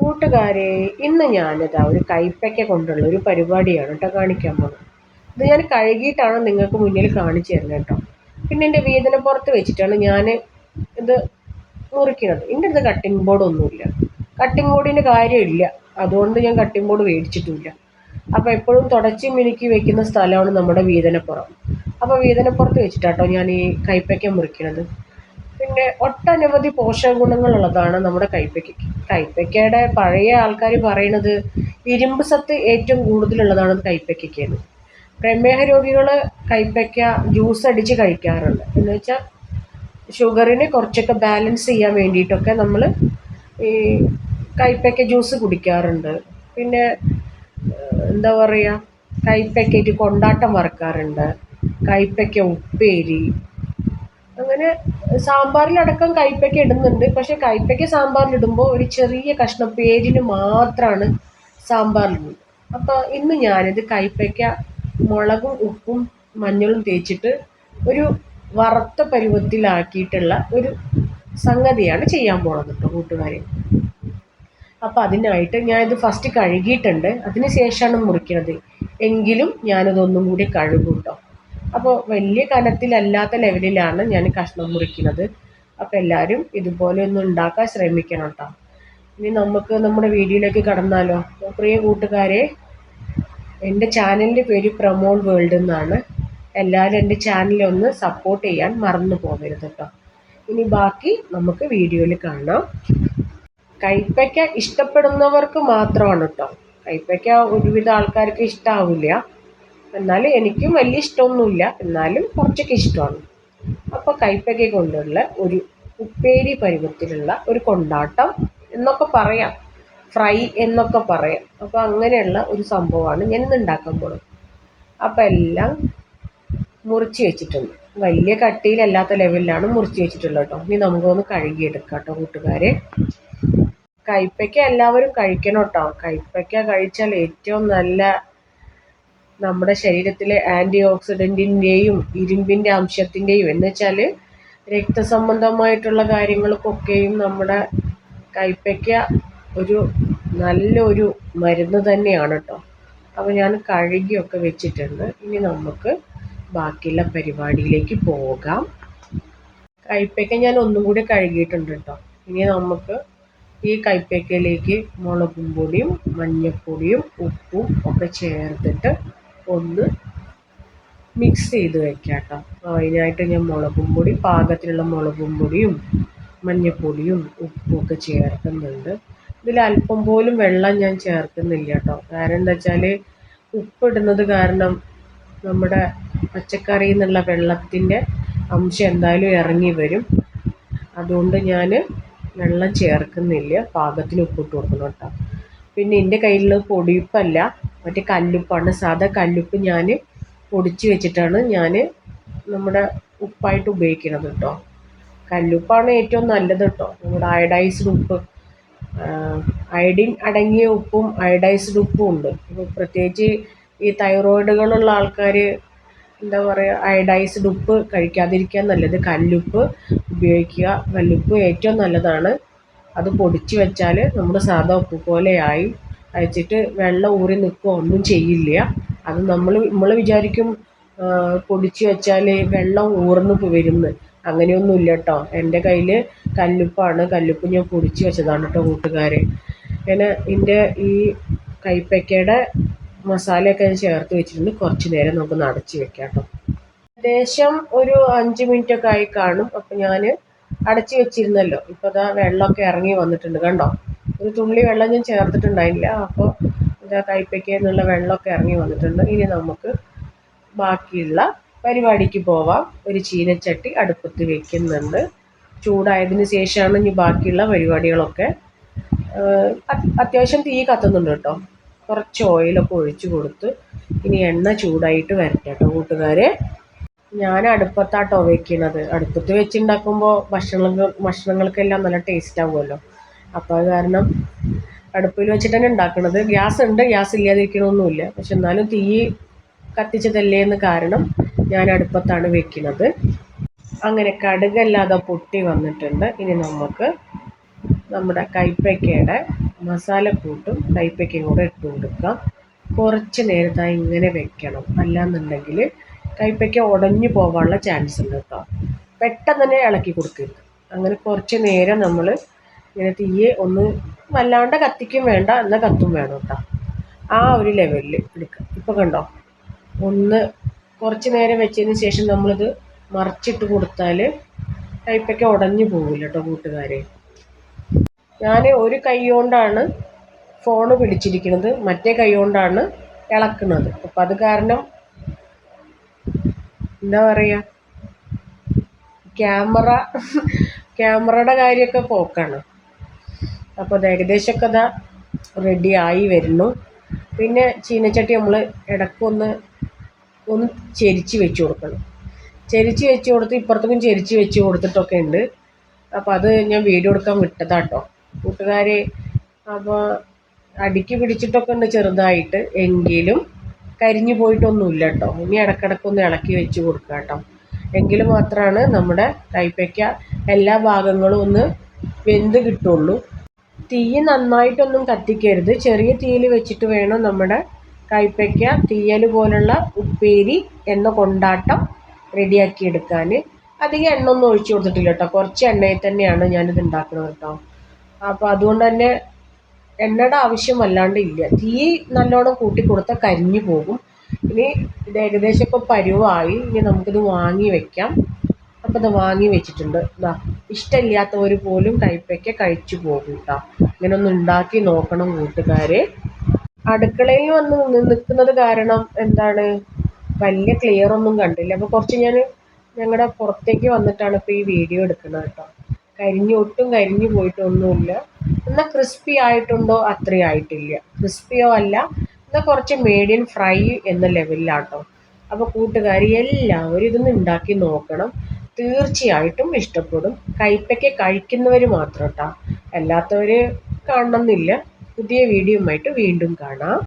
കൂട്ടുകാരെ ഇന്ന് ഞാനിതാ ഒരു കൈപ്പയ്ക്ക കൊണ്ടുള്ള ഒരു പരിപാടിയാണ് കേട്ടോ കാണിക്കാൻ പോകുന്നത്. ഇത് ഞാൻ കഴുകിയിട്ടാണ് നിങ്ങൾക്ക് മുന്നിൽ കാണിച്ചു തരുന്നത് കേട്ടോ. പിന്നെ എന്റെ വേദന പുറത്ത് വെച്ചിട്ടാണ് ഞാൻ ഇത് മുറിക്കുന്നത്. എന്റെ അടുത്ത് കട്ടിംഗ് ബോർഡ് ഒന്നുമില്ല. കട്ടിംഗ് ബോർഡിന്റെ കാര്യമില്ല. അതുകൊണ്ട് ഞാൻ കട്ടിംഗ് ബോർഡ് മേടിച്ചിട്ടില്ല. അപ്പോൾ എപ്പോഴും തുടച്ച് മിനുക്കി വെക്കുന്ന സ്ഥലമാണ് നമ്മുടെ വീതനപ്പുറം അപ്പോൾ വീതനപ്പുറത്ത് വെച്ചിട്ടാട്ടോ ഞാൻ ഈ കൈപ്പയ്ക്ക മുറിക്കുന്നത്. പിന്നെ ഒട്ടനവധി പോഷക ഗുണങ്ങളുള്ളതാണ് നമ്മുടെ കൈപ്പയ്ക്ക്. കൈപ്പയ്ക്കയുടെ പഴയ ആൾക്കാർ പറയണത് ഇരുമ്പ് സത്ത് ഏറ്റവും കൂടുതലുള്ളതാണ് കൈപ്പയ്ക്കയ്ക്കെന്ന്. പ്രമേഹ രോഗികൾ കൈപ്പയ്ക്ക ജ്യൂസ് അടിച്ച് കഴിക്കാറുണ്ട്. എന്ന് വെച്ചാൽ ഷുഗറിനെ കുറച്ചൊക്കെ ബാലൻസ് ചെയ്യാൻ വേണ്ടിയിട്ടൊക്കെ നമ്മൾ ഈ കൈപ്പയ്ക്ക ജ്യൂസ് കുടിക്കാറുണ്ട്. പിന്നെ എന്താ പറയുക കൈപ്പയ്ക്കയിട്ട് കൊണ്ടാട്ടം വറക്കാറുണ്ട്. കൈപ്പയ്ക്ക ഉപ്പേരി അങ്ങനെ സാമ്പാറിലടക്കം കൈപ്പയ്ക്ക ഇടുന്നുണ്ട്. പക്ഷെ കൈപ്പയ്ക്ക സാമ്പാറിലിടുമ്പോൾ ഒരു ചെറിയ കഷ്ണം പേരിന് മാത്രമാണ് സാമ്പാറിലിടുന്നത്. അപ്പോൾ ഇന്ന് ഞാനിത് കൈപ്പയ്ക്ക മുളകും ഉപ്പും മഞ്ഞളും തേച്ചിട്ട് ഒരു വറുത്ത പരുവത്തിലാക്കിയിട്ടുള്ള ഒരു സംഗതിയാണ് ചെയ്യാൻ പോണത് കേട്ടോ കൂട്ടുകാരെ. അപ്പോൾ അതിനായിട്ട് ഞാനിത് ഫസ്റ്റ് കഴുകിയിട്ടുണ്ട്. അതിന് ശേഷമാണ് മുറിക്കുന്നത് എങ്കിലും ഞാനിതൊന്നും കൂടി കഴുകും കേട്ടോ അപ്പോൾ വലിയ കനത്തിലല്ലാത്ത ലെവലിലാണ് ഞാൻ കഷ്ണം മുറിക്കുന്നത്. അപ്പോൾ എല്ലാവരും ഇതുപോലെ ഒന്ന് ഉണ്ടാക്കാൻ ശ്രമിക്കണം കേട്ടോ ഇനി നമുക്ക് നമ്മുടെ വീഡിയോയിലേക്ക് കടന്നാലോ? പ്രിയ കൂട്ടുകാരെ എന്റെ ചാനലിന്റെ പേര് പ്രമോൾ വേൾഡ് എന്നാണ്. എല്ലാവരും എന്റെ ചാനലൊന്ന് സപ്പോർട്ട് ചെയ്യാൻ മറന്നു പോകരുത് കേട്ടോ ഇനി ബാക്കി നമുക്ക് വീഡിയോയിൽ കാണാം. കൈപ്പയ്ക്ക ഇഷ്ടപ്പെടുന്നവർക്ക് മാത്രമാണ് കേട്ടോ കൈപ്പയ്ക്ക ഒരുവിധ ആൾക്കാർക്ക് ഇഷ്ടാവില്ല. എന്നാൽ എനിക്കും വലിയ ഇഷ്ടമൊന്നുമില്ല. എന്നാലും കുറച്ചൊക്കെ ഇഷ്ടമാണ്. അപ്പോൾ കൈപ്പക്ക കൊണ്ടുള്ള ഒരു ഉപ്പേരി പരുവത്തിലുള്ള ഒരു കൊണ്ടാട്ടം എന്നൊക്കെ പറയാം. ഫ്രൈ എന്നൊക്കെ പറയാം. അപ്പോൾ അങ്ങനെയുള്ള ഒരു സംഭവമാണ് ഞാൻ ഇന്ന് ഉണ്ടാക്കാൻ പോകുന്നത് അപ്പോൾ എല്ലാം മുറിച്ച് വെച്ചിട്ടുണ്ട്. വലിയ കട്ടിയിലല്ലാത്ത ലെവലിലാണ് മുറിച്ച് വെച്ചിട്ടുള്ളത് കേട്ടോ. ഇനി നമുക്കൊന്ന് കഴുകിയെടുക്കാം കേട്ടോ കൂട്ടുകാരെ. കൈപ്പയ്ക്ക എല്ലാവരും കഴിക്കണം കേട്ടോ. കൈപ്പയ്ക്ക കഴിച്ചാൽ ഏറ്റവും നല്ല നമ്മുടെ ശരീരത്തിലെ ആന്റി ഓക്സിഡന്റിന്റെയും ഇരുമ്പിന്റെ അംശത്തിന്റെയും എന്ന് വെച്ചാൽ രക്തസംബന്ധമായിട്ടുള്ള കാര്യങ്ങൾക്കൊക്കെയും നമ്മുടെ കൈപ്പയ്ക്ക ഒരു നല്ലൊരു മരുന്ന് തന്നെയാണ് കേട്ടോ അപ്പോൾ ഞാൻ കഴുകിയൊക്കെ വെച്ചിട്ടുണ്ട്. ഇനി നമുക്ക് ബാക്കിയുള്ള പരിപാടിയിലേക്ക് പോകാം. കൈപ്പയ്ക്ക ഞാൻ ഒന്നും കൂടി കഴുകിയിട്ടുണ്ട് കേട്ടോ ഇനി നമുക്ക് ഈ കൈപ്പയ്ക്കയിലേക്ക് മുളകും പൊടിയും മഞ്ഞൾപ്പൊടിയും ഉപ്പും ഒക്കെ ചേർത്തിട്ട് ഒന്ന് മിക്സ് ചെയ്ത് വെക്കാം കേട്ടോ അതിനായിട്ട് ഞാൻ മുളകും പൊടി പാകത്തിനുള്ള മുളകും പൊടിയും മഞ്ഞൾപ്പൊടിയും ഉപ്പും ഒക്കെ ചേർക്കുന്നുണ്ട്. ഇതിൽ അല്പം പോലും വെള്ളം ഞാൻ ചേർക്കുന്നില്ല കേട്ടോ കാരണം എന്താ വെച്ചാൽ ഉപ്പിടുന്നത് കാരണം നമ്മുടെ പച്ചക്കറിയിൽ നിന്നുള്ള വെള്ളത്തിന്റെ അംശം എന്തായാലും ഇറങ്ങി വരും. അതുകൊണ്ട് ഞാൻ വെള്ളം ചേർക്കുന്നില്ല. പാകത്തിന് ഉപ്പിട്ട് കൊടുക്കണം കേട്ടോ. പിന്നെ എന്റെ കയ്യിൽ പൊടിയുപ്പല്ല. മറ്റേ കല്ലുപ്പാണ് സാധാ കല്ലുപ്പ് ഞാൻ പൊടിച്ച് വെച്ചിട്ടാണ് ഞാൻ നമ്മുടെ ഉപ്പായിട്ട് ഉപയോഗിക്കുന്നത് കേട്ടോ കല്ലുപ്പാണ് ഏറ്റവും നല്ലത് കേട്ടോ നമ്മുടെ അയഡൈസ്ഡ് ഉപ്പ്. അയഡിൻ അടങ്ങിയ ഉപ്പും അയഡൈസ്ഡ് ഉപ്പും ഉണ്ട്. പ്രത്യേകിച്ച് ഈ തൈറോയിഡുകളുള്ള ആൾക്കാർ എന്താ പറയുക അയഡൈസ്ഡ് ഉപ്പ് കഴിക്കാതിരിക്കാൻ നല്ലത് കല്ലുപ്പ് ഉപയോഗിക്കുക. കല്ലുപ്പ് ഏറ്റവും നല്ലതാണ്. അത് പൊടിച്ച് വെച്ചാൽ നമ്മുടെ സാധാ ഉപ്പ് പോലെയായി. അയച്ചിട്ട് വെള്ളം ഊറി നിൽക്കുകയോ ഒന്നും ചെയ്യില്ല. അത് നമ്മൾ നമ്മൾ വിചാരിക്കും പൊടിച്ച് വെച്ചാൽ വെള്ളം ഊർന്ന് വരുമെന്ന് അങ്ങനെയൊന്നുമില്ല കേട്ടോ എന്റെ കയ്യിൽ കല്ലുപ്പാണ്. കല്ലുപ്പ് ഞാൻ പൊടിച്ച് വെച്ചതാണ് കേട്ടോ കൂട്ടുകാരെ. പിന്നെ എന്റെ ഈ കൈപ്പയ്ക്കയുടെ മസാലയൊക്കെ ഞാൻ ചേർത്ത് വെച്ചിട്ടുണ്ട്. കുറച്ച് നേരം നമുക്ക് നടച്ച് വെക്കാം കേട്ടോ ഏകദേശം ഒരു അഞ്ച് മിനിറ്റ് ഒക്കെ ആയി കാണും. അപ്പം ഞാൻ അടച്ച് വെച്ചിരുന്നല്ലോ. ഇപ്പോൾ അതാ വെള്ളമൊക്കെ ഇറങ്ങി വന്നിട്ടുണ്ട്. കണ്ടോ? ഒരു തുള്ളി വെള്ളം ഞാൻ ചേർത്തിട്ടുണ്ടായില്ല. അപ്പോൾ ഇതാ കൈപ്പയ്ക്ക എന്നുള്ള വെള്ളമൊക്കെ ഇറങ്ങി വന്നിട്ടുണ്ട്. ഇനി നമുക്ക് ബാക്കിയുള്ള പരിപാടിക്ക് പോവാം. ഒരു ചീനച്ചട്ടി അടുപ്പത്ത് വെക്കുന്നുണ്ട്. ചൂടായതിന് ശേഷമാണ് ഇനി ബാക്കിയുള്ള പരിപാടികളൊക്കെ. അത്യാവശ്യം തീ കത്തുന്നുണ്ട് കേട്ടോ. കുറച്ച് ഓയിലൊക്കെ ഒഴിച്ചു കൊടുത്ത് ഇനി എണ്ണ ചൂടായിട്ട് വരട്ടെ കേട്ടോ കൂട്ടുകാരെ. ഞാൻ അടുപ്പത്താട്ടോ വെക്കുന്നത് അടുപ്പത്ത് വെച്ചുണ്ടാക്കുമ്പോൾ ഭക്ഷണങ്ങൾ ഭക്ഷണങ്ങൾക്കെല്ലാം നല്ല ടേസ്റ്റ് ആവുമല്ലോ. അപ്പോൾ അത് കാരണം അടുപ്പിൽ വെച്ചിട്ട് തന്നെ ഉണ്ടാക്കുന്നത് ഗ്യാസ് ഉണ്ട് ഗ്യാസ് ഇല്ലാതിരിക്കണമൊന്നുമില്ല പക്ഷെ എന്നാലും തീ കത്തിച്ചതല്ലേ എന്ന് കാരണം ഞാൻ അടുപ്പത്താണ് വെക്കുന്നത് അങ്ങനെ കടുകല്ലാതെ പൊട്ടി വന്നിട്ടുണ്ട്. ഇനി നമുക്ക് നമ്മുടെ കൈപ്പയ്ക്കയുടെ മസാലക്കൂട്ടും കൈപ്പയ്ക്കയും കൂടെ ഇട്ട് കൊടുക്കാം. കുറച്ച് നേരത്തായി ഇങ്ങനെ വെക്കണം. അല്ലാന്നുണ്ടെങ്കിൽ കൈപ്പയ്ക്ക ഉടഞ്ഞു പോകാനുള്ള ചാൻസ് ഉണ്ട് കേട്ടോ. പെട്ടെന്ന് തന്നെ ഇളക്കി കൊടുക്കരുത്. അങ്ങനെ കുറച്ച് നേരം നമ്മൾ ഇങ്ങനെ തീയെ ഒന്ന് വല്ലാണ്ട് കത്തിക്കും വേണ്ട എന്നാൽ കത്തും വേണം കേട്ടോ. ആ ഒരു ലെവലിൽ എടുക്കുക ഇപ്പോൾ കണ്ടോ? ഒന്ന് കുറച്ച് നേരം വെച്ചതിന് ശേഷം നമ്മളിത് മറിച്ചിട്ട് കൊടുത്താൽ കൈപ്പയ്ക്ക ഉടഞ്ഞു പോകില്ല കേട്ടോ കൂട്ടുകാരെ. ഞാൻ ഒരു കൈ കൊണ്ടാണ് ഫോണ് പിടിച്ചിരിക്കുന്നത്. മറ്റേ കൈ കൊണ്ടാണ് ഇളക്കുന്നത്. അപ്പം അത് കാരണം എന്താ പറയുക ക്യാമറ ക്യാമറയുടെ കാര്യമൊക്കെ പോക്കാണ്. അപ്പോൾ അത് ഏകദേശമൊക്കെ അതാ റെഡി ആയി വരുന്നു. പിന്നെ ചീനച്ചട്ടി നമ്മൾ ഇടയ്ക്കൊന്ന് ഒന്ന് ചെരിച്ച് വെച്ച് കൊടുക്കണം. ചെരിച്ച് വെച്ച് കൊടുത്ത് ഇപ്പുറത്തേക്കും ചെരിച്ച് വെച്ച് കൊടുത്തിട്ടൊക്കെ ഉണ്ട്. അപ്പോൾ അത് ഞാൻ വീഡിയോ എടുക്കാൻ വിട്ടതാട്ടോ. കൂട്ടുകാർ അപ്പോൾ അടിക്ക് പിടിച്ചിട്ടൊക്കെ ഉണ്ട് ചെറുതായിട്ട്. എങ്കിലും കരിഞ്ഞു പോയിട്ടൊന്നുമില്ല കേട്ടോ ഇനി ഇടയ്ക്കിടയ്ക്കൊന്ന് ഇളക്കി വെച്ച് കൊടുക്കുക കേട്ടോ എങ്കിൽ മാത്രമാണ് നമ്മുടെ കൈപ്പയ്ക്ക എല്ലാ ഭാഗങ്ങളും ഒന്ന് വെന്ത് കിട്ടുള്ളൂ. തീ നന്നായിട്ടൊന്നും കത്തിക്കരുത്. ചെറിയ തീയിൽ വെച്ചിട്ട് വേണം നമ്മുടെ കൈപ്പയ്ക്ക തീയൽ പോലുള്ള ഉപ്പേരി എന്ന കൊണ്ടാട്ടം റെഡിയാക്കി എടുക്കാൻ. അധികം എണ്ണ ഒന്നും ഒഴിച്ചു കൊടുത്തിട്ടില്ല കേട്ടോ. കുറച്ച് എണ്ണയിൽ തന്നെയാണ് ഞാനിത് ഉണ്ടാക്കുന്നത് കേട്ടോ. അപ്പോൾ അതുകൊണ്ട് തന്നെ എണ്ണയുടെ ആവശ്യം വല്ലാണ്ട് ഇല്ല. തീ നല്ലോണം കൂട്ടി കൊടുത്താൽ കരിഞ്ഞു പോകും. ഇനി ഇത് ഏകദേശം ഇപ്പോൾ പരുവായി. ഇനി നമുക്കിത് വാങ്ങി വെക്കാം. അപ്പോൾ ഇത് വാങ്ങി വെച്ചിട്ടുണ്ട്. ഇതാ ഇഷ്ടമില്ലാത്തവർ പോലും കൈപ്പയ്ക്ക കഴിച്ചു പോകും കേട്ടോ ഇങ്ങനെ ഒന്ന് ഉണ്ടാക്കി നോക്കണം കൂട്ടുകാരെ. അടുക്കളയിൽ വന്ന് നിൽക്കുന്നത് കാരണം എന്താണ്? വലിയ ക്ലിയർ ഒന്നും കണ്ടില്ല. അപ്പോൾ കുറച്ച് ഞാൻ ഞങ്ങളുടെ പുറത്തേക്ക് വന്നിട്ടാണ് ഇപ്പോൾ ഈ വീഡിയോ എടുക്കുന്നത് കേട്ടോ കരിഞ്ഞു ഒട്ടും കരിഞ്ഞു പോയിട്ടൊന്നുമില്ല. എന്നാൽ ക്രിസ്പി ആയിട്ടുണ്ടോ? അത്രയും ആയിട്ടില്ല. ക്രിസ്പിയോ അല്ല. എന്നാൽ കുറച്ച് മീഡിയം ഫ്രൈ എന്ന ലെവലിലാട്ടോ അപ്പോൾ കൂട്ടുകാർ എല്ലാവരും ഇതൊന്ന് ഉണ്ടാക്കി നോക്കണം. തീർച്ചയായിട്ടും ഇഷ്ടപ്പെടും. കൈപ്പയ്ക്ക കഴിക്കുന്നവർ മാത്രം കേട്ടോ അല്ലാത്തവർ പുതിയ വീഡിയോ ആയിട്ട് വീണ്ടും കാണാം.